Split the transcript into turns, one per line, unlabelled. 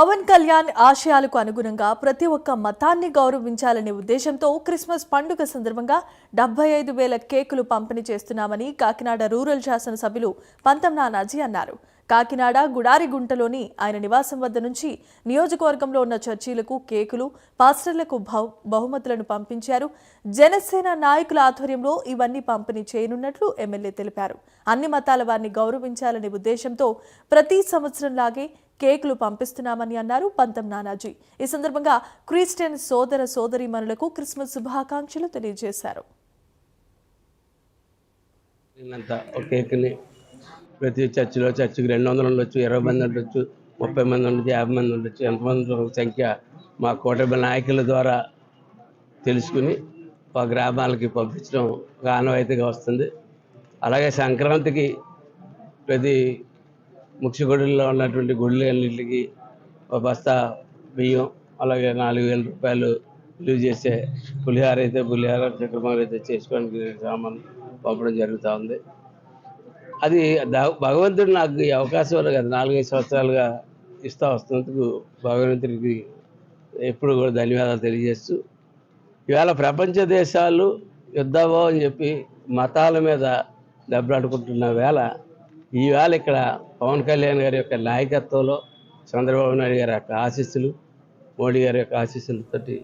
పవన్ కళ్యాణ్ ఆశయాలకు అనుగుణంగా ప్రతి ఒక్క మతాన్ని గౌరవించాలనే ఉద్దేశంతో క్రిస్మస్ పండుగ సందర్భంగా డెబ్బై ఐదు వేల కేకులు పంపిణీ చేస్తున్నామని కాకినాడ రూరల్ శాసనసభ్యులు పంతం నానాజీ అన్నారు. కాకినాడ గుడారిగుంటలోని ఆయన నివాసం వద్ద నుంచి నియోజకవర్గంలో ఉన్న చర్చీలకు కేకులు పాస్టర్లకు బహుమతులను పంపించారు. జనసేన నాయకుల ఆధ్వర్యంలో ఇవన్నీ పంపిణీ చేయనున్నట్లు ఎమ్మెల్యే తెలిపారు. అన్ని మతాల వారిని గౌరవించాలనే ఉద్దేశంతో ప్రతి సంవత్సరంలాగే కేకులు పంపిస్తున్నామని అన్నారు పంతం నానాజీ. ఈ సందర్భంగా క్రిస్టియన్ సోదర సోదరిమణులకు క్రిస్మస్ శుభాకాంక్షలు తెలియజేశారు.
ఒక కేక్ని ప్రతి చర్చిలో చర్చికి రెండు వందలు ఉండొచ్చు ఇరవై మంది ఉండొచ్చు ముప్పై మంది ఉండొచ్చు యాభై మంది ఉండొచ్చు ఎంతమంది సంఖ్య మా కూటమి నాయకుల ద్వారా తెలుసుకుని మా గ్రామాలకి పంపించడం ఒక ఆనవాయితీగా వస్తుంది. అలాగే సంక్రాంతికి ప్రతి ముఖ్య గుడిలో ఉన్నటువంటి గుళ్ళు అన్నింటికి ఒక బస్తా బియ్యం అలాగే నాలుగు వేల రూపాయలు విలువ చేసే పులిహార అయితే పులిహార చక్రమాలు అయితే చేసుకోవడానికి సామాన్ పంపడం జరుగుతూ ఉంది. అది భగవంతుడు నాకు ఈ అవకాశం వల్ల కదా నాలుగైదు సంవత్సరాలుగా ఇస్తా వస్తున్నందుకు భగవంతుడికి ఎప్పుడు కూడా ధన్యవాదాలు తెలియజేస్తూ ఇవాళ ప్రపంచ దేశాలు యుద్ధమో అని చెప్పి మతాల మీద దెబ్బలాడుకుంటున్న వేళ ఈవేళ ఇక్కడ పవన్ కళ్యాణ్ గారి యొక్క నాయకత్వంలో చంద్రబాబు నాయుడు గారి యొక్క ఆశీస్సులు మోడీ గారి యొక్క ఆశీస్సులతోటి